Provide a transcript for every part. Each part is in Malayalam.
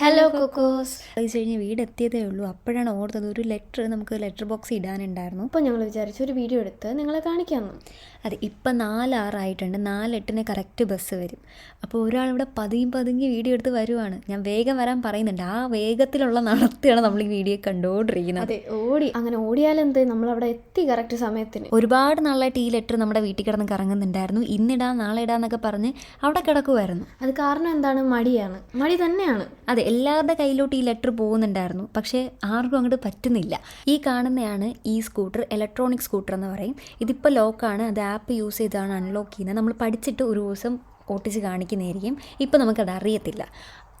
ഹലോ കൊക്കോസ് അത് കഴിഞ്ഞ് വീട് എത്തിയതേ ഉള്ളൂ. അപ്പോഴാണ് ഓർത്തത് ഒരു ലെറ്റർ നമുക്ക് ലെറ്റർ ബോക്സ് ഇടാനുണ്ടായിരുന്നു. അപ്പോൾ ഞങ്ങൾ വിചാരിച്ചു ഒരു വീഡിയോ എടുത്ത് നിങ്ങളെ കാണിക്കാമെന്ന് അതെ ഇപ്പം നാലാറായിട്ടുണ്ട്. നാലെട്ടിന് കറക്റ്റ് ബസ് വരും. അപ്പോൾ ഒരാളിവിടെ പതിയും പതുങ്ങി വീഡിയോ എടുത്ത് വരുവാണ്. ഞാൻ വേഗം വരാൻ പറയുന്നുണ്ട്. ആ വേഗത്തിലുള്ള നടത്തിയാണ് നമ്മൾ ഈ വീഡിയോ കണ്ടുകൊണ്ടിരിക്കുന്നത്. അതെ ഓടി. അങ്ങനെ ഓടിയാലെന്ത്? നമ്മളവിടെ എത്തി കറക്റ്റ് സമയത്തിന്. ഒരുപാട് നാളായിട്ട് ഈ ലെറ്റർ നമ്മുടെ വീട്ടിൽ കിടന്ന് കറങ്ങുന്നുണ്ടായിരുന്നു. ഇന്നിടാം നാളെ ഇടാന്നൊക്കെ പറഞ്ഞ് അവിടെ കിടക്കുമായിരുന്നു അത് കാരണം എന്താണ്? മടിയാണ്. മടി തന്നെയാണ്. അതെ എല്ലാവരുടെ കയ്യിലോട്ട് ഈ ലെറ്റർ പോകുന്നുണ്ടായിരുന്നു. പക്ഷേ ആർക്കും അങ്ങോട്ട് പറ്റുന്നില്ല. ഈ കാണുന്നതാണ് ഈ സ്കൂട്ടർ ഇലക്ട്രോണിക് സ്കൂട്ടർ എന്ന് പറയും. ഇതിപ്പോൾ ലോക്കാണ് അത് ആപ്പ് യൂസ് ചെയ്താണ് അൺലോക്ക് ചെയ്യുന്നത്. നമ്മൾ പഠിച്ചിട്ട് ഒരു ദിവസം ഓട്ടിച്ച് കാണിക്കുന്നതായിരിക്കും. ഇപ്പോൾ നമുക്കത് അറിയത്തില്ല.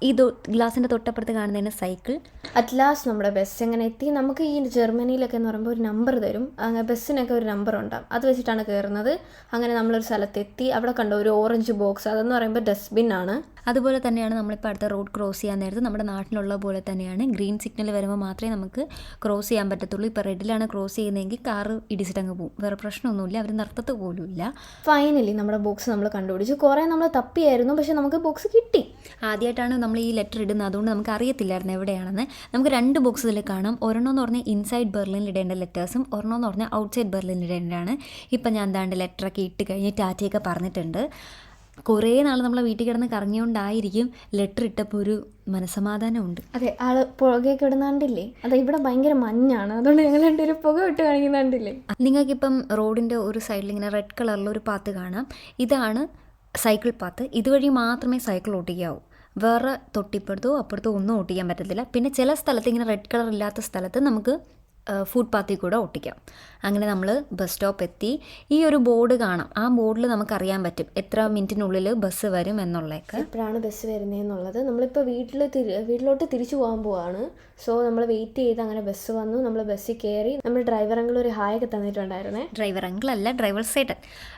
ഈ ഗ്ലാസിന്റെ തൊട്ടപ്പുറത്ത് കാണുന്നതിന് സൈക്കിൾ. അറ്റ് ലാസ്റ്റ് നമ്മുടെ ബസ് എങ്ങനെ എത്തി. നമുക്ക് ഈ ജർമ്മനിയിലൊക്കെ എന്ന് പറയുമ്പോൾ ഒരു നമ്പർ തരും. അങ്ങനെ ബസ്സിനൊക്കെ ഒരു നമ്പർ ഉണ്ടാവും. അത് വെച്ചിട്ടാണ് കയറുന്നത്. അങ്ങനെ നമ്മളൊരു സ്ഥലത്തെത്തി. അവിടെ കണ്ട ഒരു ഓറഞ്ച് ബോക്സ് അതെന്ന് പറയുമ്പോൾ ഡസ്റ്റ്ബിൻ ആണ്. അതുപോലെ തന്നെയാണ് നമ്മളിപ്പോൾ അടുത്ത റോഡ് ക്രോസ് ചെയ്യാൻ നേരത്ത് നമ്മുടെ നാട്ടിലുള്ള പോലെ തന്നെയാണ്. ഗ്രീൻ സിഗ്നൽ വരുമ്പോൾ മാത്രമേ നമുക്ക് ക്രോസ് ചെയ്യാൻ പറ്റത്തുള്ളൂ. ഇപ്പോൾ റെഡിലാണ് ക്രോസ് ചെയ്യുന്നതെങ്കിൽ കാറ് ഇടിച്ചിട്ടങ്ങ് പോകും വേറെ പ്രശ്നമൊന്നുമില്ല. അവർ നിർത്തത്ത് പോലുമില്ല ഫൈനലി നമ്മുടെ ബോക്സ് നമ്മൾ കണ്ടുപിടിച്ചു. കുറേ നമ്മൾ തപ്പിയായിരുന്നു. പക്ഷേ നമുക്ക് ബോക്സ് കിട്ടി. ആദ്യമായിട്ടാണ് നമ്മൾ ഈ ലെറ്റർ ഇടുന്നത് അതുകൊണ്ട് നമുക്ക് അറിയത്തില്ലായിരുന്നു എവിടെയാണെന്ന്. നമുക്ക് രണ്ട് ബോക്സിൽ കാണാം. ഒരെണ്ണം എന്ന് പറഞ്ഞാൽ ഇൻസൈഡ് ബെർലിനിൽ ഇടേണ്ട ലെറ്റേഴ്സും ഒരെണ്ണം എന്ന് പറഞ്ഞാൽ ഔട്ട്സൈഡ് ബെർലിനിൽ ഇടേണ്ടതാണ്. ഇപ്പം ഞാൻ എന്താണ്ട് ലെറ്ററൊക്കെ ഇട്ട് കഴിഞ്ഞ് ടാറ്റയൊക്കെ പറഞ്ഞിട്ടുണ്ട്. കുറേ നാൾ നമ്മളെ വീട്ടിൽ കിടന്ന് കറങ്ങിയോണ്ടായിരിക്കും ലെറ്റർ ഇട്ടപ്പോൾ ഒരു മനസമാധാനമുണ്ട് അതെ ആൾ പുകയൊക്കെ ഇടുന്നാണ്ടില്ലേ? അതെ ഇവിടെ ഭയങ്കര മഞ്ഞാണ്. അതുകൊണ്ട് ഞങ്ങൾ രണ്ടുപേരും പുക ഇട്ട് കാണിക്കുന്നുണ്ടില്ലേ നിങ്ങൾക്കിപ്പം റോഡിന്റെ ഒരു സൈഡിൽ ഇങ്ങനെ റെഡ് കളറിൽ ഒരു പാത്ത് കാണാം. ഇതാണ് സൈക്കിൾ പാത്ത് ഇതുവഴി മാത്രമേ സൈക്കിൾ ഓട്ടിക്കാവൂ വേറെ തൊട്ടിപ്പുറത്തോ അപ്പുറത്തോ ഒന്നും ഓട്ടിക്കാൻ പറ്റത്തില്ല. പിന്നെ ചില സ്ഥലത്ത് ഇങ്ങനെ റെഡ് കളർ ഇല്ലാത്ത സ്ഥലത്ത് നമുക്ക് ഫുഡ് പാത്തിൽ കൂടെ ഒട്ടിക്കാം. അങ്ങനെ നമ്മൾ ബസ് സ്റ്റോപ്പ് എത്തി. ഈ ഒരു ബോർഡ് കാണാം. ആ ബോർഡിൽ നമുക്കറിയാൻ പറ്റും എത്ര മിനിറ്റിനുള്ളിൽ ബസ് വരും എന്നുള്ളതൊക്കെ. എപ്പോഴാണ് ബസ് വരുന്നതെന്നുള്ളത് നമ്മളിപ്പോൾ വീട്ടിൽ വീട്ടിലോട്ട് തിരിച്ചു പോകാൻ പോവാണ്. സോ നമ്മൾ വെയിറ്റ് ചെയ്ത് അങ്ങനെ ബസ് വന്നു. നമ്മൾ ബസ്സിൽ കയറി നമ്മൾ ഡ്രൈവർ അങ്കിൾ ഒരു ഹായ് ഒക്കെ തന്നിട്ടുണ്ടായിരുന്നേ. ഡ്രൈവർ അങ്കിൾ അല്ല ഡ്രൈവർ സേട്ടൻ.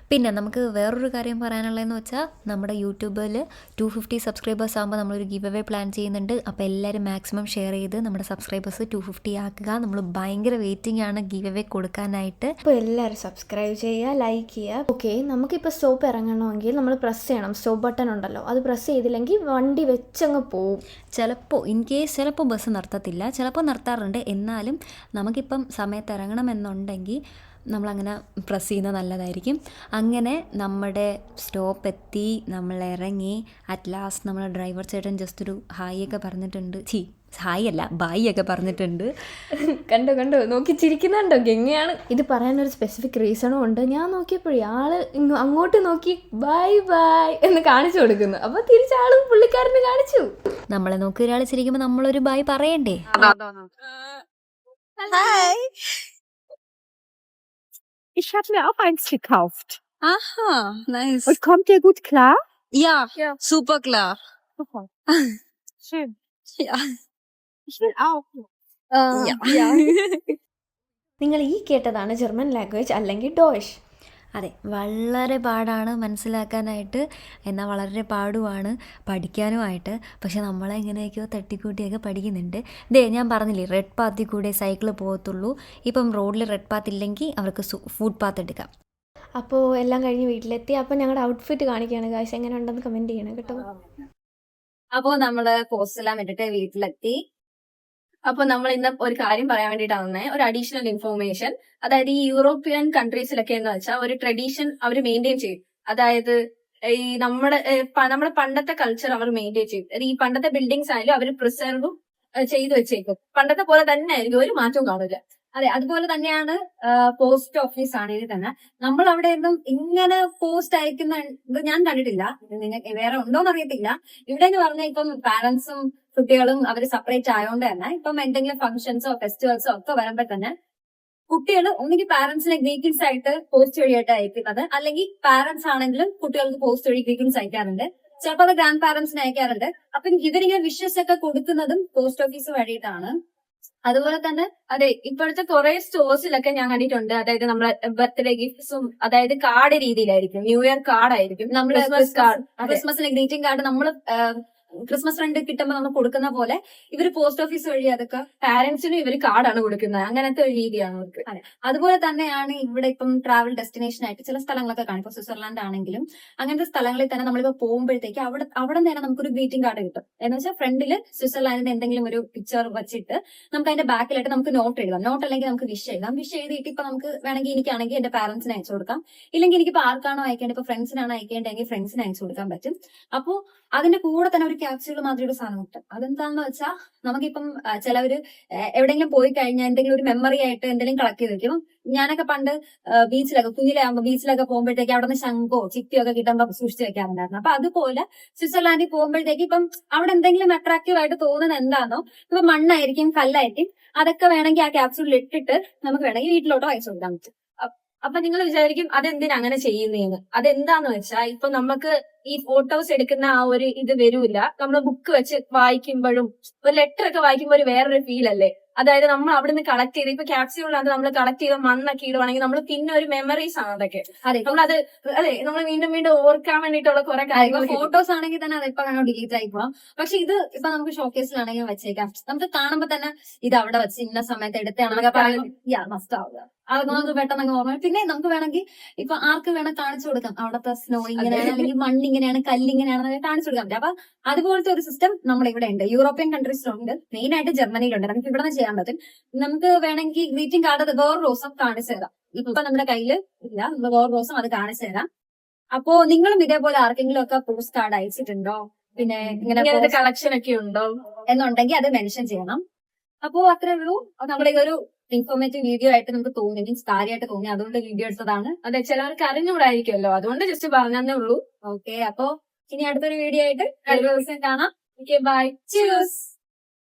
പിന്നെ നമുക്ക് വേറൊരു കാര്യം പറയാനുള്ളതെന്ന് വെച്ചാൽ നമ്മുടെ യൂട്യൂബിൽ ടു ഫിഫ്റ്റി സബ്സ്ക്രൈബേഴ്സ് ആകുമ്പോൾ നമ്മളൊരു ഗിവ് അവേ പ്ലാൻ ചെയ്യുന്നുണ്ട്. അപ്പോൾ എല്ലാവരും മാക്സിമം ഷെയർ ചെയ്ത് നമ്മുടെ സബ്സ്ക്രൈബേഴ്സ് ടു ഫിഫ്റ്റി ആക്കുക. നമ്മൾ ഭയങ്കര വെയിറ്റിംഗ് ആണ് ഗീവ് അവേ കൊടുക്കാനായിട്ട്. അപ്പോൾ എല്ലാവരും സബ്സ്ക്രൈബ് ചെയ്യുക ലൈക്ക് ചെയ്യുക. ഓക്കെ നമുക്കിപ്പോൾ സ്റ്റോപ്പ് ഇറങ്ങണമെങ്കിൽ നമ്മൾ പ്രസ് ചെയ്യണം. സ്റ്റോപ്പ് ബട്ടൺ ഉണ്ടല്ലോ. അത് പ്രസ് ചെയ്തില്ലെങ്കിൽ വണ്ടി വെച്ചങ്ങ് പോവും. ചിലപ്പോൾ ഇൻ കേസ് ചിലപ്പോൾ ബസ് നിർത്തത്തില്ല. ചിലപ്പോൾ നിർത്താറുണ്ട്. എന്നാലും നമുക്കിപ്പം സമയത്ത് ഇറങ്ങണമെന്നുണ്ടെങ്കിൽ നമ്മളങ്ങനെ പ്രസ് ചെയ്യുന്നത് നല്ലതായിരിക്കും. അങ്ങനെ നമ്മുടെ സ്റ്റോപ്പ് എത്തി നമ്മൾ ഇറങ്ങി അറ്റ് ലാസ്റ്റ് നമ്മൾ ഡ്രൈവർ ചേട്ടൻ ജസ്റ്റ് ഒരു ഹായ് ഒക്കെ പറഞ്ഞിട്ടുണ്ട്. ചീ ഹായ് അല്ല ബായ് ഒക്കെ പറഞ്ഞിട്ടുണ്ട്. കണ്ടോ കണ്ടോ? നോക്കി ചിരിക്കുന്നുണ്ടോ? ഗംഗയാണ്. ഇത് പറയാനൊരു സ്പെസിഫിക് റീസണും ഉണ്ട്. ഞാൻ നോക്കിയപ്പോഴേ ആൾ ഇങ്ങ് അങ്ങോട്ട് നോക്കി ബൈ ബൈ എന്ന് കാണിച്ചു കൊടുക്കുന്നു. അപ്പോൾ തിരിച്ചാളും പുള്ളിക്കാരന് കാണിച്ചു. നമ്മളെ നോക്കി ഒരാൾ ചിരിക്കുമ്പോൾ നമ്മളൊരു ബായ് പറയണ്ടേ? Hi. Ich habe mir auch eins gekauft. Aha, nice. Und kommt ihr gut klar? ja, super klar. Super. Schön. Ja. Ich will auch. Äh, ja. നിങ്ങൾ ഈ കേട്ടതാണ് ജർമ്മൻ ലാംഗ്വേജ് അല്ലെങ്കിൽ ഡോഷ് അതെ വളരെ പാടാണ് മനസ്സിലാക്കാനായിട്ട്. എന്നാൽ വളരെ പാടുമാണ് പഠിക്കാനുമായിട്ട്. പക്ഷെ നമ്മളെ എങ്ങനെയൊക്കെയോ തട്ടിക്കൂട്ടിയൊക്കെ പഠിക്കുന്നുണ്ട്. ദേ ഞാൻ പറഞ്ഞില്ലേ റെഡ് പാത്തിൽ കൂടെ സൈക്കിൾ പോകത്തുള്ളൂ. ഇപ്പം റോഡിൽ റെഡ് പാത്ത് ഇല്ലെങ്കിൽ അവർക്ക് ഫുഡ് പാത്ത് എടുക്കാം. അപ്പോൾ എല്ലാം കഴിഞ്ഞ് വീട്ടിലെത്തി. അപ്പോൾ ഞങ്ങളുടെ ഔട്ട്ഫിറ്റ് കാണിക്കുകയാണ്. കാശ് എങ്ങനെ ഉണ്ടെന്ന് കമന്റ് ചെയ്യണം കേട്ടോ. അപ്പോൾ നമ്മൾ പോസ്റ്റ് എല്ലാം ഇട്ടിട്ട് വീട്ടിലെത്തി. അപ്പൊ നമ്മൾ ഇന്ന് ഒരു കാര്യം പറയാൻ വേണ്ടിയിട്ടാണ് വന്നേ. ഒരു അഡീഷണൽ ഇൻഫോർമേഷൻ അതായത് ഈ യൂറോപ്യൻ കൺട്രീസിലൊക്കെ എന്ന് വെച്ചാൽ ഒരു ട്രഡീഷൻ അവർ മെയിന്റെയിൻ ചെയ്യും. അതായത് ഈ നമ്മുടെ നമ്മുടെ പണ്ടത്തെ കൾച്ചർ അവർ മെയിന്റെയിൻ ചെയ്യും. ഈ പണ്ടത്തെ ബിൽഡിങ്സ് ആയാലും അവർ പ്രിസർവ് ചെയ്തു വെച്ചേക്കും. പണ്ടത്തെ പോലെ തന്നെ ആയിരിക്കും. ഒരു മാറ്റവും കാണില്ല അതെ അതുപോലെ തന്നെയാണ് പോസ്റ്റ് ഓഫീസ് ആണെങ്കിൽ തന്നെ. നമ്മൾ അവിടെ നിന്നും ഇങ്ങനെ പോസ്റ്റ് അയക്കുന്ന ഞാൻ കണ്ടിട്ടില്ല. നിങ്ങൾക്ക് വേറെ ഉണ്ടോന്ന് അറിയത്തില്ല. ഇവിടെ എന്ന് പറഞ്ഞാൽ ഇപ്പം പാരന്റ്സും കുട്ടികളും അവർ സെപ്പറേറ്റ് ആയതുകൊണ്ട് തന്നെ ഇപ്പം എന്തെങ്കിലും ഫംഗ്ഷൻസോ ഫെസ്റ്റിവൽസോ ഒക്കെ വരുമ്പോൾ തന്നെ കുട്ടികൾ ഒന്നുകിൽ പാരന്റ്സിനെ ഗ്രീറ്റിംഗ്സ് ആയിട്ട് പോസ്റ്റ് വഴിയായിട്ട് അയക്കുന്നത്. അല്ലെങ്കിൽ പാരന്റ്സ് ആണെങ്കിലും കുട്ടികൾക്ക് പോസ്റ്റ് വഴി ഗ്രീറ്റിംഗ്സ് അയക്കാറുണ്ട്. ചിലപ്പോൾ അത് ഗ്രാൻഡ് പാരന്റ്സിന് അയക്കാറുണ്ട്. അപ്പം ഇവരിങ്ങനെ വിഷസ് ഒക്കെ കൊടുക്കുന്നതും പോസ്റ്റ് ഓഫീസ് വഴിയിട്ടാണ്. അതുപോലെ തന്നെ അതെ ഇപ്പോഴത്തെ കുറെ സ്റ്റോഴ്സിലൊക്കെ ഞാൻ കണ്ടിട്ടുണ്ട്. അതായത് നമ്മളെ ബർത്ത്ഡേ ഗിഫ്റ്റ്സും അതായത് കാർഡ് രീതിയിലായിരിക്കും. ന്യൂ ഇയർ കാർഡ് ആയിരിക്കും. നമ്മൾ ക്രിസ്മസ് കാർഡ് ക്രിസ്മസിന് ഗ്രീറ്റിംഗ് കാർഡ് നമ്മൾ ക്രിസ്മസ് ഫ്രണ്ട് കിട്ടുമ്പോൾ നമ്മൾ കൊടുക്കുന്ന പോലെ ഇവർ പോസ്റ്റ് ഓഫീസ് വഴി അതൊക്കെ പാരന്റ്സിനും ഇവർ കാർഡാണ് കൊടുക്കുന്നത്. അങ്ങനത്തെ ഒരു രീതിയാണ് അവർക്ക്. അതുപോലെ തന്നെയാണ് ഇവിടെ ഇപ്പം ട്രാവൽ ഡെസ്റ്റിനേഷൻ ആയിട്ട് ചില സ്ഥലങ്ങളൊക്കെ കാണും. ഇപ്പൊ സ്വിറ്റ്സർലാൻഡ് ആണെങ്കിലും അങ്ങനത്തെ സ്ഥലങ്ങളിൽ തന്നെ നമ്മളിപ്പോ പോകുമ്പോഴത്തേക്ക് അവിടെ അവിടെ തന്നെ നമുക്കൊരു ഗ്രീറ്റിംഗ് കാർഡ് കിട്ടും. എന്ന് വെച്ചാൽ ഫ്രണ്ടിൽ സ്വിറ്റ്സർലാൻഡിന്റെ എന്തെങ്കിലും ഒരു പിക്ചർ വെച്ചിട്ട് നമുക്ക് അതിന്റെ ബാക്കിലായിട്ട് നമുക്ക് നോട്ട് എഴുതാം. നോട്ട് അല്ലെങ്കിൽ നമുക്ക് വിഷ് എഴുതാം. വിഷ് എഴുതിയിട്ട് ഇപ്പൊ നമുക്ക് വേണമെങ്കിൽ എനിക്കാണെങ്കിൽ എന്റെ പാരന്റ്സിന് അയച്ചു കൊടുക്കാം. ഇല്ലെങ്കിൽ എനിക്കിപ്പോ ആർക്കാണോ അയക്കേണ്ടത്? ഇപ്പൊ ഫ്രണ്ട്സിനാണ് അയക്കേണ്ടതെങ്കിൽ ഫ്രണ്ട്സിന് അയച്ചു കൊടുക്കാൻ പറ്റും. അപ്പോ അതിന്റെ കൂടെ തന്നെ ഒരു ക്യാപ്സ്യൂൾ മാതിരിയുടെ ഒരു സാധനം ഉണ്ട്. അതെന്താണെന്ന് വെച്ചാൽ നമുക്കിപ്പം ചിലവര് എവിടെയെങ്കിലും പോയി കഴിഞ്ഞാൽ എന്തെങ്കിലും ഒരു മെമ്മറി ആയിട്ട് എന്തെങ്കിലും കളക്ട് ചെയ്ത് വെക്കും. ഞാനൊക്കെ പണ്ട് ബീച്ചിലൊക്കെ കുഞ്ഞിലാകുമ്പോൾ ബീച്ചിലൊക്കെ പോകുമ്പോഴത്തേക്ക് അവിടെ നിന്ന് ശംഖോ ചിപ്പിയോ ഒക്കെ കിട്ടുമ്പോൾ സൂക്ഷിച്ച് വെക്കാറുണ്ടായിരുന്നു. അപ്പൊ അതുപോലെ സ്വിറ്റ്സർലാൻഡിൽ പോകുമ്പോഴത്തേക്ക് ഇപ്പം അവിടെ എന്തെങ്കിലും അട്രാക്റ്റീവ് ആയിട്ട് തോന്നുന്നത് എന്താണോ ഇപ്പൊ മണ്ണായിരിക്കും കല്ലായിരിക്കും അതൊക്കെ വേണമെങ്കിൽ ആ ക്യാപ്സ്യൂളിൽ ഇട്ടിട്ട് നമുക്ക് വേണമെങ്കിൽ വീട്ടിലോട്ടോ അയച്ചു കൊടുക്കാൻ പറ്റും. അപ്പൊ നിങ്ങൾ വിചാരിക്കും അതെന്തിനാ അങ്ങനെ ചെയ്യുന്നതെന്ന് അതെന്താന്ന് വെച്ചാൽ ഇപ്പൊ നമുക്ക് ഈ ഫോട്ടോസ് എടുക്കുന്ന ആ ഒരു ഇത് വരൂല. നമ്മൾ ബുക്ക് വെച്ച് വായിക്കുമ്പോഴും ഒരു ലെറ്റർ ഒക്കെ വായിക്കുമ്പോൾ ഒരു വേറൊരു ഫീൽ അല്ലേ? അതായത് നമ്മൾ അവിടെ നിന്ന് കളക്ട് ചെയ്ത് ഇപ്പൊ ക്യാപ്സ്യൂളിനകത്ത് നമ്മൾ കളക്ട് ചെയ്ത മണ്ണൊക്കെ ഇടുവാണെങ്കിൽ നമ്മൾ പിന്നെ ഒരു മെമ്മറീസ് ആണ് അതൊക്കെ. അതെ. നമ്മളത് അതെ നമ്മൾ വീണ്ടും വീണ്ടും ഓർക്കാൻ വേണ്ടിയിട്ടുള്ള കുറെ കാര്യങ്ങൾ ഫോട്ടോസ് ആണെങ്കിൽ തന്നെ അത് ഇപ്പൊ വേണോ ഡിലീറ്റ് ആയി പോവാം. പക്ഷെ ഇത് ഇപ്പൊ നമുക്ക് ഷോക്കേസിലാണെങ്കിൽ വെച്ചേക്കാം. നമുക്ക് കാണുമ്പോ തന്നെ ഇത് അവിടെ വെച്ച് ഇന്ന സമയത്ത് യാ മസ്റ്റ് ആവുക. അതൊക്കെ നമുക്ക് പെട്ടെന്ന് അങ്ങ് ഓർമ്മ പിന്നെ നമുക്ക് വേണമെങ്കിൽ ഇപ്പൊ ആർക്ക് വേണം കാണിച്ചു കൊടുക്കാം. അവിടുത്തെ സ്നോ ഇങ്ങനെയാണ് അല്ലെങ്കിൽ മണ്ണ് ഇങ്ങനെയാണ് കല്ല് ഇങ്ങനെയാണ് കാണിച്ചു കൊടുക്കാം. അപ്പൊ അതുപോലത്തെ ഒരു സിസ്റ്റം നമ്മൾ ഇവിടെ ഉണ്ട് യൂറോപ്യൻ കൺട്രീസിലുണ്ട് മെയിൻ ആയിട്ട് ജർമ്മനിയിലുണ്ട്. നമുക്ക് ഇവിടെ നിന്ന് ചെയ്യാൻ പറ്റും. നമുക്ക് വേണമെങ്കിൽ ഗ്രീറ്റിംഗ് കാർഡ് അത് വേറെ ദിവസം കാണിച്ചു തരാം. ഇപ്പൊ നമ്മുടെ കയ്യിൽ ഇല്ല. നമ്മൾ വേറെ ദിവസം അത് കാണിച്ചു തരാം. അപ്പോ നിങ്ങളും ഇതേപോലെ ആർക്കെങ്കിലും ഒക്കെ പോസ്റ്റ് കാർഡ് അയച്ചിട്ടുണ്ടോ? പിന്നെ ഇങ്ങനെ കളക്ഷൻ ഒക്കെ ഉണ്ടോ? എന്നുണ്ടെങ്കിൽ അത് മെൻഷൻ ചെയ്യണം. അപ്പോ അത്രേ ഉള്ളൂ. നമ്മുടെ ഒരു ഇൻഫോർമേറ്റീവ് വീഡിയോ ആയിട്ട് നമുക്ക് തോന്നി മീൻസ് കാര്യമായിട്ട് തോന്നി അതുകൊണ്ട് വീഡിയോ എടുത്തതാണ്. അതെ ചിലവർക്ക് അറിഞ്ഞുകൂടായിരിക്കുമല്ലോ. അതുകൊണ്ട് ജസ്റ്റ് പറഞ്ഞേ ഉള്ളൂ. ഓക്കെ അപ്പോ ഇനി അടുത്തൊരു വീഡിയോ ആയിട്ട് അടുത്ത ദിവസം കാണാം. Okay bye Cheers.